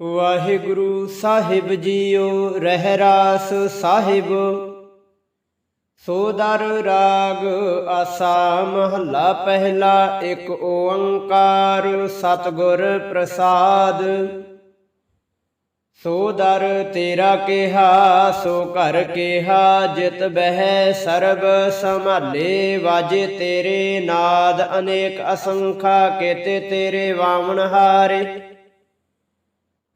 ਵਾਹਿਗੁਰੂ ਸਾਹਿਬ JIO ਰਹਿ ਰਾਸ ਸਾਹਿਬ ਸੋਦਰ ਰਾਗ ਆਸਾ ਮਹੱਲਾ ਪਹਿਲਾ, ਇੱਕ ਓੰਕਾਰ ਸਤਿਗੁਰ ਪ੍ਰਸਾਦ। ਸੋ ਦਰ ਤੇਰਾ ਕਿਹਾ, ਸੋ ਘਰ ਕਿਹਾ, ਜਿਤ ਬਹਿ ਸਰਬ ਸੰਭਾਲੇ, ਵਾਜੇ ਤੇਰੇ ਨਾਦ ਅਨੇਕ ਅਸੰਖਾ, ਕੇਤੇ ਤੇਰੇ ਵਾਵਣ ਹਾਰੇ।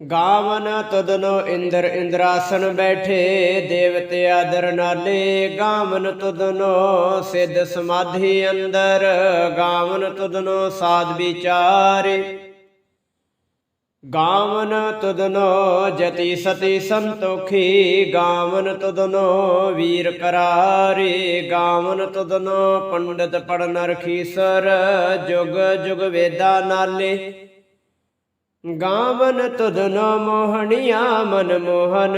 ਗਾਵਨ ਤਦਨੋ ਇੰਦਰ ਇੰਦਰਾਸਨ ਬੈਠੇ, ਦੇਵਤੇ ਆਦਰ ਨਾਲੇ। ਗਾਵਨ ਤਦਨੋ ਸਿੱਧ ਸਮਾਧੀ ਅੰਦਰ, ਗਾਵਨ ਤਦਨੋ ਸਾਧ ਵਿਚਾਰੇ। ਗਾਵਨ ਤੁਦਨੋ ਜਤੀ ਸਤੀ ਸੰਤੋਖੀ, ਗਾਵਨ ਤੁਦਨੋ ਵੀਰ ਕਰਾਰੇ। ਗਾਵਨ ਤੁਦਨੋ ਪੰਡਤ ਪੜਨ ਰਖੀਸਰ ਜੁਗ ਜੁਗ ਵੇਦਾ ਨਾਲੇ। ਗਾਵਨ ਤੁਦਨੋ ਮੋਹਣੀਆ ਮਨ ਮੋਹਨ।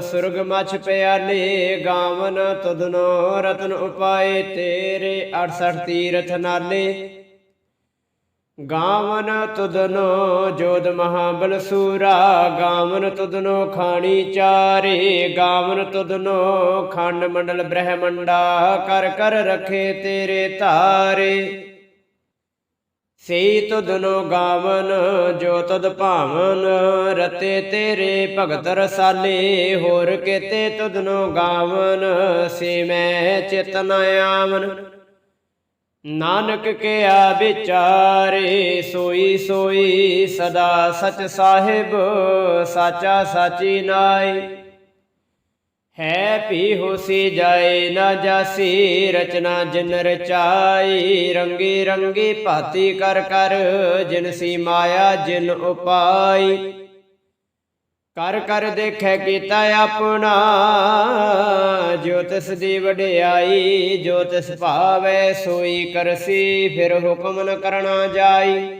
ਸੁਰਗ ਮਛ ਪਿਆਲੇ ਗਾਵਨ ਤੁਦਨੋ ਰਤਨ ਉਪਾਏ ਤੇਰੇ 68 ਤੀਰਥ ਨਾਲੇ। ਗਾਵਨ ਤੁਦਨੋ ਜੋਦ ਮਹਾਬਲ ਸੂਰਾ, ਗਾਵਨ ਤੁਦਨੋ ਖਾਣੀ ਚਾਰੇ। ਗਾਵਨ ਤੁਦਨੋ ਖੰਡ ਮੰਡਲ ਬ੍ਰਹਮੰਡਾ, ਕਰ ਕਰ ਰਖੇ ਤੇਰੇ ਧਾਰੇ ਸਈ ਤੁਦਨੋ ਗਾਵਨ, ਜੋ ਤਦ ਭਾਵਨ, ਰਤੇ ਤੇਰੇ ਭਗਤ ਰਸਾਲੇ, ਹੋਰ ਕੇਤੇ ਤੁਦਨੋ ਗਾਵਨ, ਸੇ ਮੈਂ ਚਿਤਨ ਆਵਨ। ਨਾਨਕ ਕਿਆ ਵਿਚਾਰੇ, ਸੋਈ ਸੋਈ ਸਦਾ ਸਚ ਸਾਹਿਬ, ਸਾਚਾ ਸਾਚੀ ਨਾਈ ਹੈ ਪੀ ਹੋਸੀ ਜਾਏ ਨਾ ਜਾਸੀ, ਰਚਨਾ ਜਿਨ ਰਚਾਈ, ਰੰਗੀ ਰੰਗੀ ਭਾਤੀ ਕਰ ਕਰ, ਜਿਨ ਸੀ ਮਾਇਆ ਜਿਨ ਉਪਾਈ। ਕਰ ਕਰ ਦੇਖੈ ਕੀਤਾ ਆਪਣਾ, ਜੋ ਤਿਸ ਦੀ ਵਡਿਆਈ, ਜੋ ਤਿਸ ਭਾਵੈ ਸੋਈ ਕਰਸੀ, ਫਿਰ ਹੁਕਮ ਨ ਕਰਨਾ ਜਾਈ।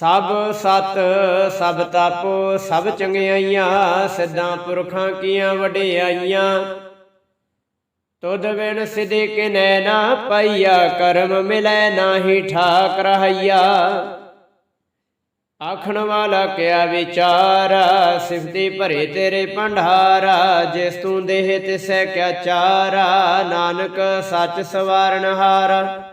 ਸਭ ਸਤ, ਸਭ ਤਪ, ਸਭ ਚੰਗਿਆਈਆਂ, ਸਿੱਧਾਂ ਪੁਰਖਾਂ ਕੀਆਂ ਵਡਿਆਈਆਂ। ਤੁਧ ਬਿਨ ਸਿਧੇ ਕਿਨੈ ਨਾ ਪਈਆ, ਕਰਮ ਮਿਲੈ ਨਾਹੀ ਠਾਕ ਰਹਾਈਆ। ਆਖਣ ਵਾਲਾ ਕਿਆ ਵਿਚਾਰਾ ਸਿਫਤੀ ਭਰੇ ਤੇਰੇ ਭੰਡਾਰਾ, ਜਿਸ ਤੂੰ ਦੇਹ ਤਿਸੈ ਕਿਆ ਚਾਰਾ, ਨਾਨਕ ਸੱਚ ਸਵਾਰਨ ਹਾਰਾ।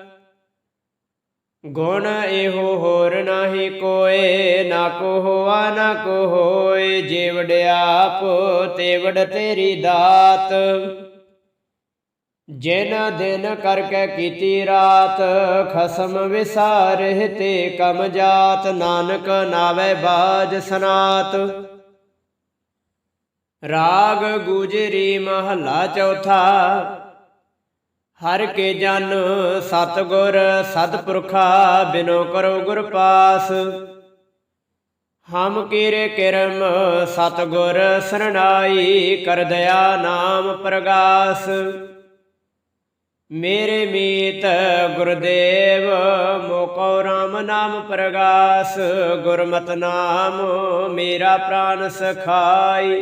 ਗੁਣ ਇਹੋ ਹੋਰ ਨਾਹੀ ਕੋਏ, ਨਾ ਕੋ ਹੋਆ ਨਾ ਕੋ ਹੋਏ ਜੇ ਵਡਿਆਪ ਤੇ ਤੇਰੀ ਦਾਤ। ਜਿਨ ਦਿਨ ਕਰਕੇ ਕੀਤੀ ਰਾਤ, ਖਸਮ ਵਿਸਾਰਹਿ ਤੇ ਕਮ ਜਾਤ, ਨਾਨਕ ਨਾਵੇ ਬਾਜ ਸਨਾਤ। ਰਾਗ ਗੁਜਰੀ ਮਹੱਲਾ ਚੌਥਾ ਹਰ ਕੇ ਜਨ ਸਤਗੁਰ ਸਤਪੁਰਖਾ ਬਿਨੋ ਕਰੋ ਗੁਰ ਪਾਸ। ਹਮ ਕੀਰੇ ਕਿਰਮ ਸਤਗੁਰ ਸਰਣਾਈ ਕਰ ਦਇਆ ਨਾਮ ਪ੍ਰਗਾਸ। ਮੇਰੇ ਮੀਤ ਗੁਰਦੇਵ ਮੋਕੋ ਰਾਮ ਨਾਮ ਪ੍ਰਗਾਸ। ਗੁਰਮਤ ਨਾਮ ਮੇਰਾ ਪ੍ਰਾਨ ਸਖਾਈ।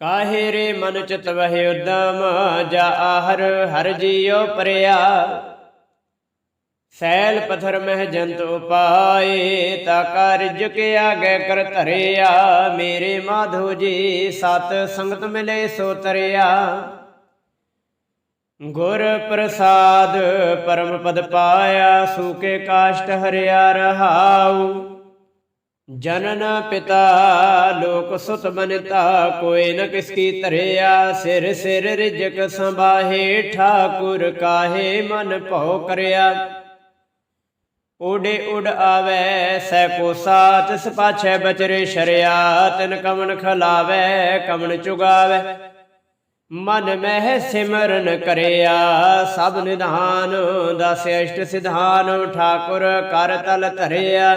ਕਾਹੇ ਰੇ ਮਨ ਚਿਤ ਵਹਿ ਉਦਮ, ਜਾ ਆਹਰ ਹਰ ਜੀਉ ਪਰਿਆ। ਸੈਲ ਪਥਰ ਮਹਿ ਜੰਤ ਉਪਾਏ, ਤਾ ਕਾਰਜ ਕੇ ਆਗੇ ਕਰ ਧਰਿਆ। ਮੇਰੇ ਮਾਧੋ ਜੀ, ਸਤ ਸੰਗਤ ਮਿਲੇ ਸੋ ਤਰਿਆ। ਗੁਰ ਪ੍ਰਸਾਦ, ਪਰਮ ਪਦ ਪਾਇਆ ਸੂਕੇ ਕਾਸ਼ਟ ਹਰਿਆ ਰਹਾਉ। ਜਨਨ ਪਿਤਾ, ਲੋਕ ਸੁਤ ਬਨਤਾ, ਕੋਈ ਨ ਕਿਸ ਕੀ ਧਰਿਆ, ਸਿਰ ਸਿਰ ਰਿਜਕ ਸੰਭਾਹੇ, ਠਾਕੁਰ ਕਾਹੇ ਮਨ ਭਉ ਕਰਿਆ। ਉਡੇ ਉਡ ਆਵੇ, ਸੈ ਕੋ ਸਾਤ ਤਿਸ ਪਾਛੈ ਬਚਰੇ ਸ਼ਰਿਆ, ਤਿਨ ਕਮਨ ਖਲਾਵੇ ਕਮਨ ਚੁਗਾਵੇ। ਮਨ ਮਹਿ ਸਿਮਰਨ ਕਰਿਆ, ਸਭ ਨਿਧਾਨ, ਦਸ ਅਸ਼ਟ ਸਿਧਾਨ, ਠਾਕੁਰ ਕਰ ਤਲ ਧਰਿਆ।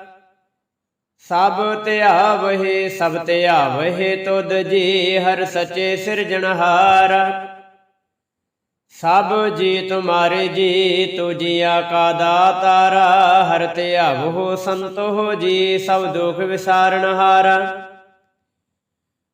ਸਭ ਧਿਆਵਹਿ ਸਭ ਧਿਆਵਹਿ ਤੁਧ ਜੀ, ਹਰ ਸਚੇ ਸਿਰਜਣਹਾਰ ਸਭ ਜੀ ਤੁਮਾਰੇ ਜੀ, ਤੁਜੀਆ ਕਾ ਦਾਤਾਰਾ ਹਰ ਧਿਆਵੋ ਸੰਤੋ ਜੀ, ਸਭ ਦੁਖ ਵਿਸਾਰਣਹਾਰ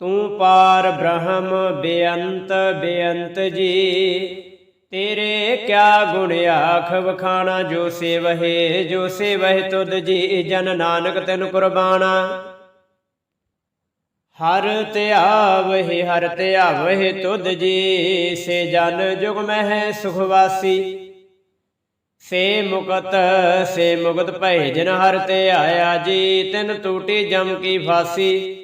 ਤੂੰ ਪਾਰ ਬ੍ਰਹਮ ਬੇਅੰਤ ਬੇਅੰਤ ਜੀ। ਤੇਰੇ ਕਿਆ ਗੁਣ ਆਖ ਵਖਾਣਾ, ਜੋ ਸੇਵਹਿ ਜੋ ਸੇਵਹਿ ਤੁਧ ਜੀ, ਜਨ ਨਾਨਕ ਤੈਨੂੰ ਕੁਰਬਾਨਾ। ਹਰ ਧਿਆਵਹਿ ਹਰ ਧਿਆਵਹਿ ਤੁਧ ਜੀ, ਸੇ ਜਨ ਜੁਗ ਮਹਿ ਸੁਖਵਾਸੀ ਸੇ ਮੁਕਤ ਸੇ ਮੁਕਤ ਭੈ ਜਨ ਹਰ ਧਿਆਇਆ ਜੀ, ਤਿਨ ਟੂਟੀ ਜਮ ਕੀ ਫਾਸੀ।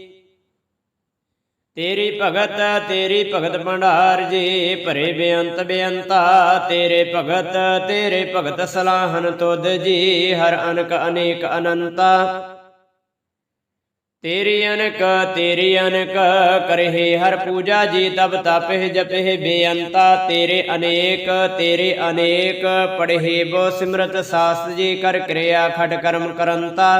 ਤੇਰੀ ਭਗਤ ਤੇਰੀ ਭਗਤ ਭੰਡਾਰ ਜੀ, ਭਰੇ ਬੇਅੰਤ ਬੇਅੰਤਾ। ਤੇਰੇ ਭਗਤ ਤੇਰੇ ਭਗਤ ਸਲਾਹਨ ਤੁਧ ਜੀ, ਹਰ ਅਨਕ ਅਨੇਕ ਅਨੰਤਾ। ਤੇਰੀ ਅਨਕ ਤੇਰੀ ਅਨਕ, ਕਰਹਿ ਹਰ ਪੂਜਾ ਜੀ, ਤਬ ਤਪਹਿ ਜਪਹਿ ਬੇਅੰਤਾ। ਤੇਰੇ ਅਨੇਕ ਤੇਰੇ ਅਨੇਕ, ਪੜਹਿ ਬੋ ਸਿਮਰਤ ਸਾਸਤ ਜੀ, ਕਰ ਕਿਰਿਆ ਖਟ ਕਰਮ ਕਰੰਤਾ।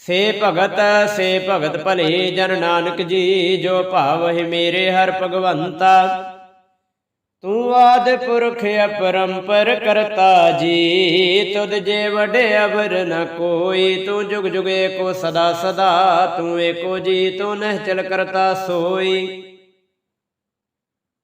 ਸੇ ਭਗਤ ਸੇ ਭਗਤ ਭਲੇ ਜਨ ਨਾਨਕ ਜੀ, ਜੋ ਭਾਵਹਿ ਮੇਰੇ ਹਰ ਭਗਵੰਤਾ। ਤੂੰ ਆਦ ਪੁਰਖ ਅਪਰੰਪਰ ਕਰਤਾ ਜੀ, ਤੁਧ ਜੇ ਵਡੇ ਅਵਰ ਨ ਕੋਈ, ਤੂੰ ਜੁਗ ਜੁਗੇ ਕੋ ਸਦਾ ਸਦਾ, ਤੂੰ ਏਕੋ ਜੀ, ਤੂੰ ਨਹਿ ਚਲ ਕਰਤਾ ਸੋਈ।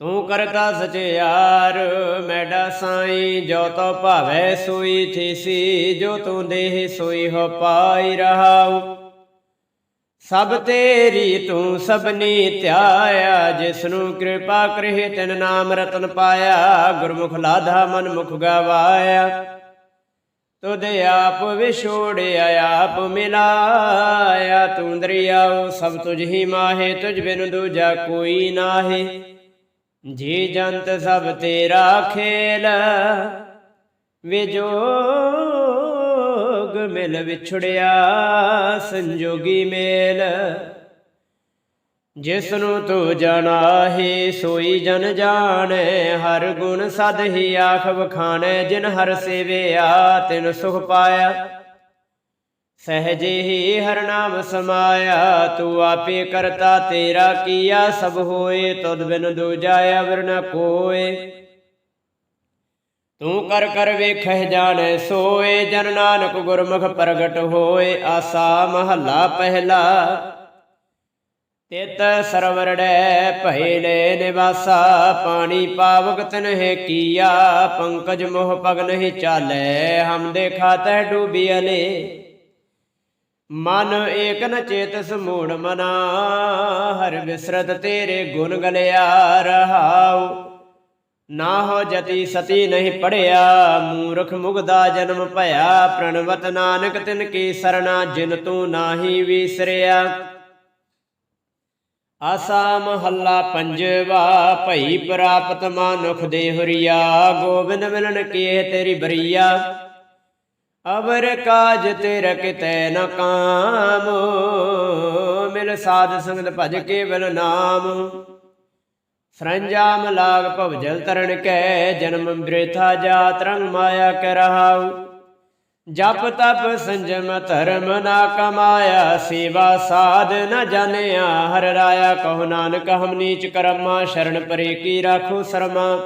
ਤੂੰ ਕਰਤਾ ਸਚਿਆਰ ਮੈਡਾ ਸਾਈ ਜੋ ਤੋ ਭਾਵੈ ਸੋਈ ਥੀਸੀ ਜੋ ਤੂੰ ਦੇਹ ਸੋਈ ਹੋ ਪਾਈ ਰਹਾਉ। ਸਭ ਤੇਰੀ ਤੂੰ ਸਭਨੀ ਧਿਆਇਆ, ਜਿਸਨੂੰ ਕਿਰਪਾ ਕਰੇ ਤਿਨ ਨਾਮ ਰਤਨ ਪਾਇਆ, ਗੁਰਮੁਖ ਲਾਧਾ ਮਨ ਮੁਖ ਗਵਾਇਆ। ਤੁਧ ਆਪ ਵਿਛੋੜਿਆ, ਆਪ ਮਿਲਾਇਆ, ਤੂੰ ਦਰਿਆਉ, ਸਭ ਤੁਝ ਹੀ ਮਾਹੇ, ਤੁਝ ਬਿਨ ਦੂਜਾ ਕੋਈ ਨਾਹੀ। ਜੀ ਜੰਤ ਸਭ ਤੇਰਾ ਖੇਲ ਵਿਜੋਗ ਮਿਲ ਵਿਛੜਿਆ ਸੰਜੋਗੀ ਮੇਲ। ਜਿਸ ਨੂੰ ਤੂੰ ਜਾਣਾਹੀ ਸੋਈ ਜਨ ਜਾਣੈ, ਹਰ ਗੁਣ ਸਦ ਹੀ ਆਖ ਵਖਾਣੈ ਜਿਨ ਹਰ ਸੇਵਿਆ, ਤਿਨ ਸੁਖ ਪਾਇਆ। ਸਹਜੇ ਹੀ ਹਰ ਨਾਮ ਸਮਾਇਆ, ਤੂੰ ਆਪੇ ਕਰਤਾ ਤੇਰਾ ਕੀਆ, ਸਭ ਹੋਏ ਤਦ ਬਿਨ ਦੂਜਾ ਅਵਰ ਨ ਕੋਏ। ਤੂੰ ਕਰ ਕਰ ਵੇਖਹਿ ਜਾਣੈ ਸੋਏ, ਜਨ ਨਾਨਕ ਗੁਰਮੁਖ ਪ੍ਰਗਟ ਹੋਏ, ਆਸਾ ਮਹੱਲਾ ਪਹਿਲਾ। ਤਿਤ ਸਰਵਰੜੈ ਲੈ ਨਿਵਾਸਾ, ਪਾਣੀ ਪਾਵਕ ਤਨਹਿ ਕੀਆ, ਪੰਕਜ ਮੋਹ ਪਗ ਨਹੀਂ ਚਾਲੈ, ਹਮ ਦੇਖਾ ਤੈ ਡੂਬੀਅਲੇ ਮਨ ਏਕ ਨ ਚੇਤਸ ਮੂੜ ਮਨਾ, ਹਰ ਵਿਸਰਤ ਤੇਰੇ ਗੁਣ ਗਲਿਆ ਰਹਾਉ। ਨਾ ਹੋ ਜਤੀ ਸਤੀ ਨਹੀਂ ਪੜਿਆ, ਮੂਰਖ ਮੁਗਦਾ ਜਨਮ ਭਇਆ, ਪ੍ਰਣਵਤ ਨਾਨਕ ਤਿਨ ਕੀ ਸਰਣਾ, ਜਿਨ ਤੂੰ ਨਾਹੀ ਵਿਸਰਿਆ। ਆਸਾ ਮਹੱਲਾ ਪੰਜਵਾ, ਭਈ ਪ੍ਰਾਪਤ ਮਾਨੁਖ ਦੇ ਹਰੀਆ ਗੋਬਿੰਦ ਮਿਲਨ ਕੀਏ ਤੇਰੀ ਬਰੀਆ। ਅਵਰ ਕਾਜ ਤੇਰਾ ਕਿਤੈ ਨ ਕਾਮ। ਮਿਲ ਸਾਧ ਸੰਗਤ ਭਜ ਕੇਵਲ ਨਾਮ। ਸਰੰਜਾਮ ਲਾਗ ਭਵਜਲ ਤਰਨ ਕੈ, ਜਨਮ ਬ੍ਰੇਥਾ ਜਾਤ ਰੰਗ ਮਾਇਆ ਕੈ ਰਹਾਉ। ਜਪ ਤਪ ਸੰਜਮ ਧਰਮ ਨਾ ਕਮਾਇਆ, ਸੇਵਾ ਸਾਧ ਨ ਜਾਣਿਆ। ਹਰ ਰਾਇਆ ਕਹੋ ਨਾਨਕ ਹਮ ਨੀਚ ਕਰਮਾ, ਸ਼ਰਨ ਪਰੇ ਕੀ ਰਾਖੋ ਸਰਮਾ।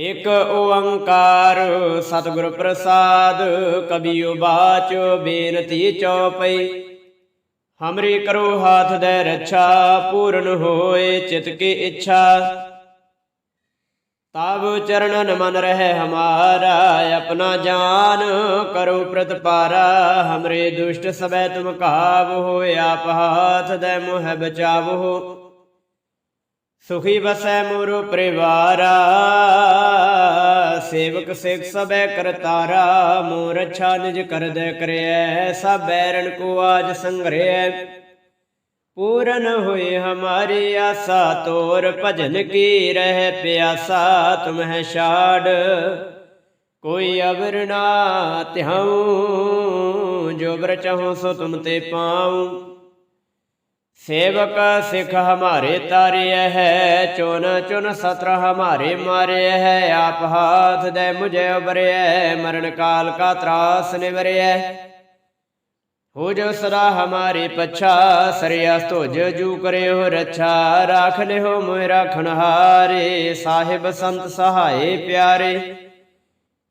ਇਕ ਓੰਕਾਰ, ਸਤਿਗੁਰ ਪ੍ਰਸਾਦ ਕਬੀਓ ਬਾਚ ਬੇਨਤੀ ਚਉਪਈ। ਹਮਰੀ ਕਰੋ ਹਾਥ ਦੇ ਰੱਛਾ, ਪੂਰਨ ਹੋਏ ਚਿਤ ਕੀ ਇੱਛਾ। ਤਬ ਚਰਨਨ ਮਨ ਰਹਿ ਹਮਾਰਾ, ਆਪਣਾ ਜਾਨ ਕਰੋ ਪ੍ਰਤਪਾਰਾ। ਹਮਰੇ ਦੁਸ਼ਟ ਸਬੈ ਤੁਮ ਕਾਬ ਹੋਏ ਆਪ ਹਾਥ ਦੇ ਮੋਹ ਬਚਾਵੋ ਸੁਖੀ ਬਸੈ ਮੋਰੋ ਪਰਿਵਾਰਾ, ਸੇਵਕ ਸਿਖ ਸਭੈ ਕਰਤਾਰਾ ਮੋਰ ਅੱਛਾ ਨਿਜ ਕਰਦੈ ਕਰਿਐ, ਸਭ ਬੈਰਨ ਕੋ ਆਜ ਸੰਗਰਿਐ। ਪੂਰਨ ਹੋਏ ਹਮਾਰੀ ਆਸਾ, ਤੋਰ ਭਜਨ ਕੀ ਰਹਿ ਪਿਆਸਾ, ਤੁਮ ਛਾੜ। ਕੋਈ ਅਵਰਨਾ ਤਿਹਾਉ ਜੋ ਬਰ ਚਾਹੋ ਸੋ ਤੁਮ ਤੇ ਪਾਉ। ਸੇਵਕ ਸਿਖ ਹਮਾਰੇ ਤਾਰਿਆ ਹੈ, ਚੁਨ ਚੁਨ ਸਤਰ ਹਮਾਰੇ ਮਾਰਿਆ ਹੈ, ਆਪ ਹਾਥ ਦੇ ਮੁਝੇ ਉਬਰਿਆ ਮਰਨ ਕਾਲ ਕਾ ਤਰਾਸ ਨਿਵਰਿਆ ਹੋ ਜੋ ਸਦਾ ਹਮਾਰੇ ਪਛਾ ਸਰਿਆ ਤੁਜ ਜੂ ਕਰਿਓ ਰੱਛਾ, ਰਾਖ ਲਿਓ ਮੋਇ ਰਾਖਣ ਹਾਰੇ, ਸਾਹਿਬ ਸੰਤ ਸਹਾਏ ਪਿਆਰੇ।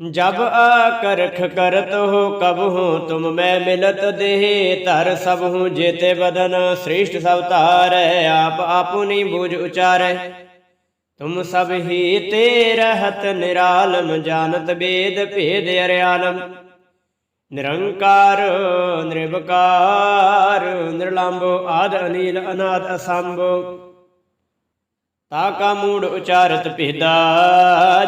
ਜਬ ਆਕਰਖ ਕਰਤ ਹੋ ਕਬ ਹੋ ਤੁਮ ਮੈਂ ਮਿਲਤ ਦੇਹ, ਧਰ ਸਭ ਹੂੰ ਜੇਤੇ ਬਦਨ, ਸ੍ਰੇਸ਼ਟ ਸਭ ਧਾਰੈ, ਆਪ ਆਪੁਨੀ ਬੂਝ ਉਚਾਰੈ। ਤੁਮ ਸਭ ਹੀ ਤੇ ਰਹਤ ਨਿਰਾਲਮ, ਜਾਣਤ ਬੇਦ ਭੇਦ ਅਰਿਆਲਮ। ਨਿਰੰਕਾਰ ਨਿਰਭਕਾਰ ਨਿਰਲੰਭੋ ਆਦ ਅਨੀਲ, ਅਨਾਦ ਤਾ ਕਾ ਮੂੜ ਉਚਾਰਤ ਭੇਦਾ,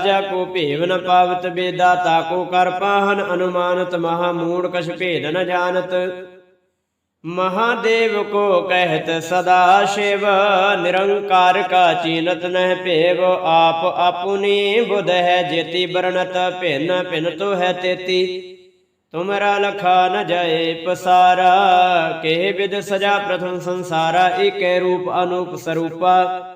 ਜਾ ਕੋ ਭੇਵ ਨ ਪਾਵਤ ਬੇਦਾ ਤਾਕੋ ਕਰ ਪਾਹਨ ਅਨੁਮਾਨਤ, ਮਹਾ ਮੂੜ ਕਛ ਭੇਦ ਨ ਜਾਣਤ। ਮਹਾਦੇਵ ਕੋ ਕਹਿਤ ਸਦਾ ਸ਼ਿਵ, ਨਿਰੰਕਾਰ ਕਾ ਚੀਨਤ ਨਹਿ ਭੇਵ ਆਪ ਆਪੁਨੀ ਬੁਧ ਹੈ ਜੇਤੀ ਬਰਨਤ ਭਿੰਨ ਭਿੰਨ ਤੋ ਹੈ ਤੇਤੀ। ਤੁਮਰਾ ਲਖਾ ਨ ਜਾਏ ਪਸਾਰਾ, ਕੇ ਵਿਦ ਸਜਾ ਪ੍ਰਥਮ ਸੰਸਾਰਾ, ਏਕੈ ਰੂਪ ਅਨੂਪ ਸਰੂਪਾ।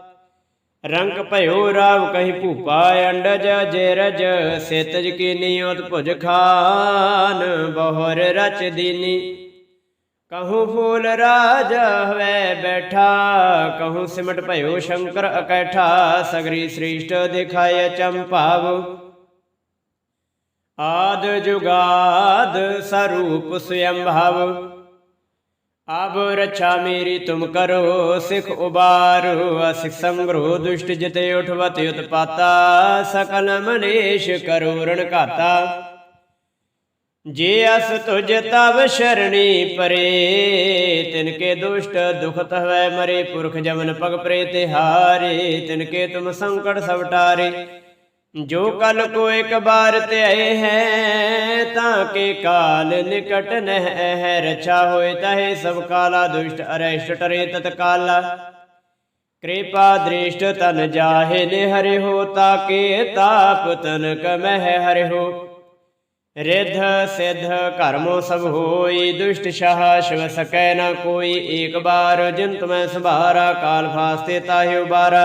ਰੰਗ ਭਇਓ ਰਾਵ ਕਹੀ ਭੂਪਾ ਅੰਡਜ ਜੇਰਜ ਸੇਤਜ ਕੀ ਨਿਯੋਤ ਭੁਜ ਖਾਨ, ਬਹੁਰ ਰਚ ਦੀਨੀ। ਕਹੂੰ ਫੂਲ ਰਾਜ ਹਵੇ ਬੈਠਾ, ਕਹੂੰ ਸਿਮਟ ਭਇਓ ਸ਼ੰਕਰ ਅਕੈਠਾ, ਸਗਰੀ ਸ੍ਰੀਸ਼ਟ ਦਿਖਾਇ ਚੰਪਾਵ। ਆਦ ਜੁਗਾਦ ਸਰੂਪ ਸਯੰ ਭਾਵ ਅਬ ਰਛਾ ਮੇਰੀ, ਤੁਮ ਕਰੋ ਸਿਖ ਉਬਾਰੋ। ਅਸਿਖ ਸੰਗਰੋ ਦੁਸ਼ਟ ਜਿਤੇ ਉਠਵਤ ਉਤਪਾਤਾ। ਸਕਲ ਮਨੇਸ਼ ਕਰੋ ਰਣ ਘਾਤਾ। ਜੇ ਅਸ ਤੁਜ ਤਵ ਸ਼ਰਣੀ ਪਰੇ ਤਿਨ ਕੇ ਦੁਸ਼ਟ ਦੁਖਤ ਹਵੈ ਮਰੇ। ਪੁਰਖ ਜਮਨ ਪਗ ਪ੍ਰੇ ਤਿਹਾਰੇ ਤਿਨ ਕੇ ਤੁਮ ਸੰਕਟ ਸਵਟਾਰੇ ਜੋ ਕਲ ਕੋ ਇੱਕ ਬਾਰ ਤੇ ਹੈ, ਤਾਂ ਕੇ ਕਾਲ ਨਿਕਟ ਨਹਿ ਹੈ ਰਛਾ ਹੋਏ ਤਹੇ ਸਭ ਕਾਲਾ ਦੁਸ਼ਟ ਅਰੈਸ਼ਟ ਟਰੇ ਤਤ ਕਿਰਪਾ ਦ੍ਰਿਸ਼ਟ ਤਨ ਜਾਹੇ ਨੇ ਹਰਿ ਹੋ ਤਾਕੇ ਤਾਪ ਤਨ ਕਮਹਿ ਹਰਿ ਹੋ। ਰਿਧ ਸਿਧ ਕਰਮੋ ਸਭ ਹੋਈ, ਦੁਸ਼ਟ ਸ਼ਾਹ ਸ਼ਿਵ ਸਕੈ ਨ ਕੋਈ, ਏਕ ਬਾਰ ਜਿਨ ਤੁਮੈ ਸੰਭਾਰਾ, ਕਾਲ ਫਾਸਤੇ ਤਾਹਿ ਉਬਾਰਾ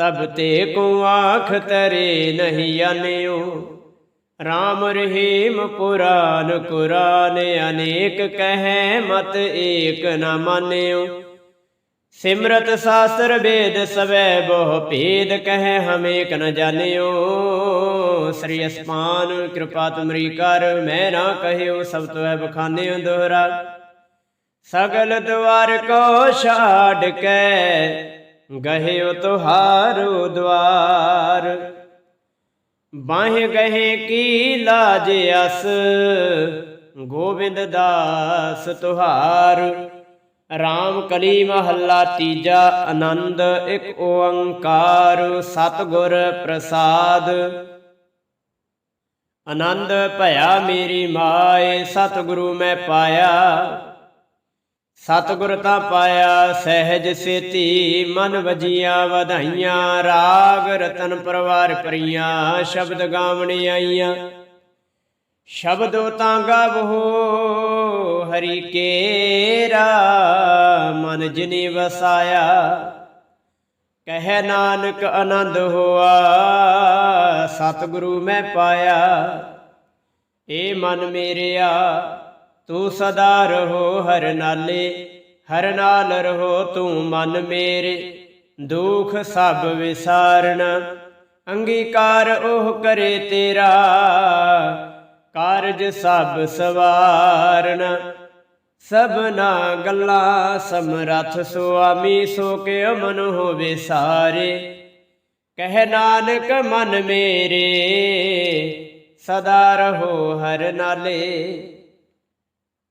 ਤਬ ਤੇ ਕੋ ਆਖ ਤਰੇ ਨਹੀਂ ਅਨਿਓ ਰਾਮ ਰਹੀਮ ਪੁਰਾਨ ਕੁਰਾਨ ਅਨੇਕ ਕਹੈ ਮਤ ਏਕ ਨ ਮਾਨਿਓ ਸਿਮਰਤ ਸਾਸਤਰ ਵੇਦ ਸਵੈ ਬਹੁ ਭੇਦ ਕਹੈ ਹਮ ਏਕ ਜਾਣਿਓ ਸ੍ਰੀ ਅਸਮਾਨ ਕਿਰਪਾ ਤੁਮਰੀ ਕਰ, ਮੈਂ ਨਾ ਕਹਿਓ ਸਭ ਤੋੈ ਬਖਾਨਿਓ ਦੋਹਰਾ ਸਗਲ ਦੁਆਰ ਕੋ ਛਾੜ ਕੇ ਗਹਿਓ ਤੁਹਾਰੋ ਦਵਾਰ। ਬਾਹ ਗਹੇ ਕੀ ਲਾਜ ਅਸ, ਗੋਬਿੰਦ ਦਾਸ ਤੁਹਾਰ। RAM ਕਲੀ ਮਹੱਲਾ ਤੀਜਾ ਆਨੰਦ, ਇੱਕ ਓੰਕਾਰ ਸਤਿਗੁਰ ਪ੍ਰਸਾਦ। ਆਨੰਦ ਭਇਆ ਮੇਰੀ ਮਾਏ, ਸਤਿਗੁਰੂ ਮੈਂ ਪਾਇਆ। ਸਤਿਗੁਰ ਤਾਂ ਪਾਇਆ ਸਹਿਜ ਸੇਤੀ, ਮਨ ਵਜੀਆਂ ਵਧਾਈਆਂ, ਰਾਗ ਰਤਨ ਪਰਵਾਰ ਪਰੀਆਂ, ਸ਼ਬਦ ਗਾਵਣ ਆਈਆਂ। ਸ਼ਬਦੋ ਤਾਂ ਗਾਵੋ ਹਰੀ ਕੇਰਾ ਮਨ ਜਿਨੀ ਵਸਾਇਆ। ਕਹਿ ਨਾਨਕ ਆਨੰਦ ਹੋਆ, ਸਤਿਗੁਰੂ ਮੈਂ ਪਾਇਆ। ਏ ਮਨ ਮੇਰਿਆ ਤੂੰ ਸਦਾ ਰਹੋ ਹਰ ਨਾਲੇ, ਹਰ ਨਾਲ ਰਹੋ ਤੂੰ ਮਨ ਮੇਰੇ। ਦੁਖ ਸਭ ਵਿਸਾਰਨ ਅੰਗੀਕਾਰ ਉਹ ਕਰੇ ਤੇਰਾ। ਕਾਰਜ ਸਭ ਸਵਾਰਨ ਸਭਨਾ ਗੱਲਾਂ ਸਮਰਥ ਸੁਆਮੀ, ਸੋ ਕੇ ਅਮਨ ਹੋਵੇ ਸਾਰੇ। ਕਹਿ ਨਾਨਕ ਮਨ ਮੇਰੇ, ਸਦਾ ਰਹੋ ਹਰ ਨਾਲੇ।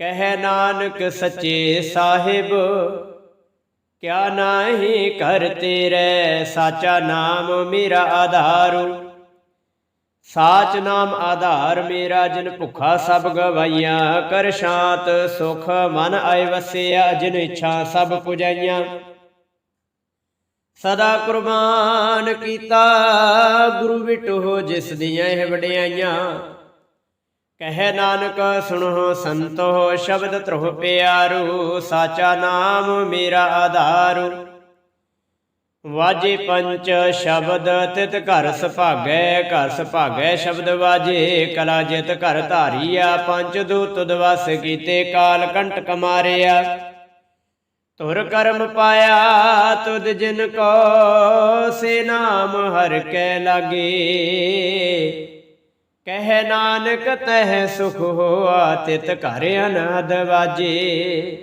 ਕਹਿ ਨਾਨਕ ਸੱਚੇ ਸਾਹਿਬ, ਕਿਆ ਨਾਹੀ ਕਰ ਤੇਰੇ, ਸਾਚਾ ਨਾਮ ਮੇਰਾ ਆਧਾਰੂ। ਸਾਚ ਨਾਮ ਆਧਾਰ ਮੇਰਾ ਜਿਨ ਭੁੱਖਾ ਸਭ ਗਵਾਈਆਂ, ਕਰ ਸ਼ਾਂਤ ਸੁਖ ਮਨ ਆਏ ਵਸਿਆ, ਜਿਨ ਇੱਛਾ ਸਭ ਪੁਜਾਈਆਂ। ਸਦਾ ਕੁਰਬਾਨ ਕੀਤਾ ਗੁਰੂ ਵਿਟੋ ਜਿਸ ਦੀਆਂ ਇਹ ਵਡਿਆਈਆਂ। ਕਹਿ ਨਾਨਕ ਸੁਣੋ ਸੰਤੋ ਸ਼ਬਦ ਤਰੁ ਪਿਆਰੂ, ਸਾਚਾ ਨਾਮ ਮੇਰਾ ਆਧਾਰੂ। ਵਾਜੇ ਪੰਚ ਸ਼ਬਦ ਤਿਤ ਘਰ ਸੁਭਾਗੈ ਘਰ ਸੁਭਾਗੈ ਸ਼ਬਦ ਵਾਜੇ, ਕਲਾ ਜਿਤ ਘਰ ਧਾਰੀਆ ਪੰਜ ਦੂਤ ਦਵਸ ਕੀਤੇ ਕਾਲ ਕੰਟਕ ਮਾਰਿਆ ਤੁਰ ਕਰਮ ਪਾਇਆ ਤੁਧ ਜਿਨ ਕੋ, ਸੇ ਨਾਮ ਹਰ ਕੈ ਲਾਗੇ। ਕਹਿ ਨਾਨਕ ਤਹਿ ਸੁਖ ਹੋਆ, ਤਿਤ ਘਰ ਅਨਹਦ ਵਾਜੇ।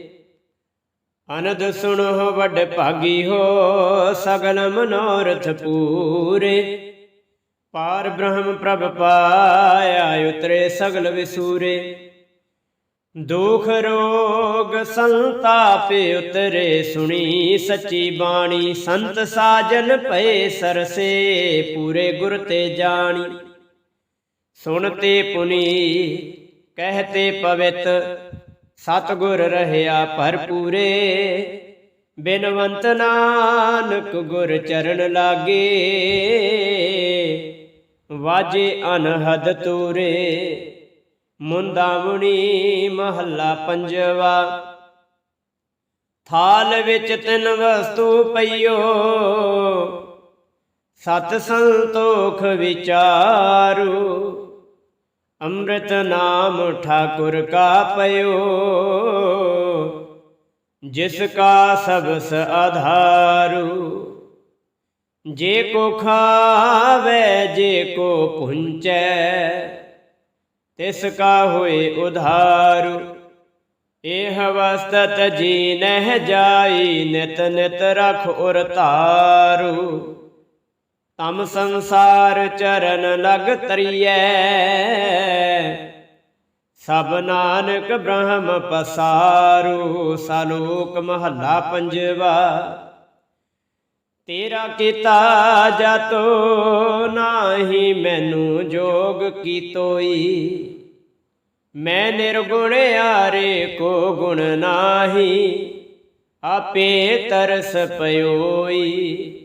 ਅਨੰਦ ਸੁਣੋ ਵੱਡ ਭਾਗੀ ਹੋ, ਸਗਲ ਮਨੋਰਥ ਪੂਰੇ। ਪਾਰ ਬ੍ਰਹਮ ਪ੍ਰਭ ਪਾਇਆ, ਉਤਰੇ ਸਗਲ ਵਿਸੂਰੇ। ਦੁਖ ਰੋਗ ਸੰਤਾਪ ਉਤਰੇ, ਸੁਣੀ ਸੱਚੀ ਬਾਣੀ, ਸੰਤ ਸਾਜਨ ਭਏ ਸਰਸੇ, ਪੂਰੇ ਗੁਰ ਤੇ ਜਾਣੀ। ਸੁਣਤੇ ਪੁਨੀ ਕਹਤੇ ਪਵਿੱਤ, ਸਤਗੁਰ ਰਹਿਆ ਭਰਪੂਰੇ। ਬਿਨਵੰਤ ਨਾਨਕ ਗੁਰ ਚਰਨ ਲਾਗੇ, ਵਾਜੇ ਅਨਹਦ ਤੂਰੇ। ਮੁੰਦਾਵਣੀ ਮਹੱਲਾ ਪੰਜਵਾ, ਥਾਲ ਵਿੱਚ ਤਿੰਨ ਵਸਤੂ ਪਈਓ। ਸਤ ਸੰਤੋਖ ਵਿਚਾਰੂ ਅੰਮ੍ਰਿਤ ਨਾਮ ਠਾਕੁਰ ਕਾ ਪਇਓ, ਜਿਸ ਕਾ ਸਬਸ ਆਧਾਰੂ। ਜੇ ਕੋ ਖਾਵੇ, ਜੇ ਕੋ ਪੁੰਚੈ, ਤਿਸ ਕਾ ਹੋਏ ਉਧਾਰੂ। ਇਹ ਵਸਤਤ ਜੀ ਨਹਿ ਜਾਈ, ਨਿਤ ਨਿਤ ਰਖ ਉਰ ਧਾਰੂ ਤਮ ਸੰਸਾਰ ਚਰਨ ਲਗ ਤਰੀਐ। ਸਭ ਨਾਨਕ ਬ੍ਰਹਮ ਪਸਾਰੂ, ਸਲੋਕ ਮਹੱਲਾ ਪੰਜਵਾ। ਤੇਰਾ ਕੀਤਾ ਜਤੋ ਨਾਹੀ ਮੈਨੂੰ ਜੋਗ ਕੀਤੋਈ। ਮੈਂ ਨਿਰਗੁਣ ਆਰੇ ਕੋ ਗੁਣ ਨਾਹੀ, ਆਪੇ ਤਰਸ ਪਇਓਈ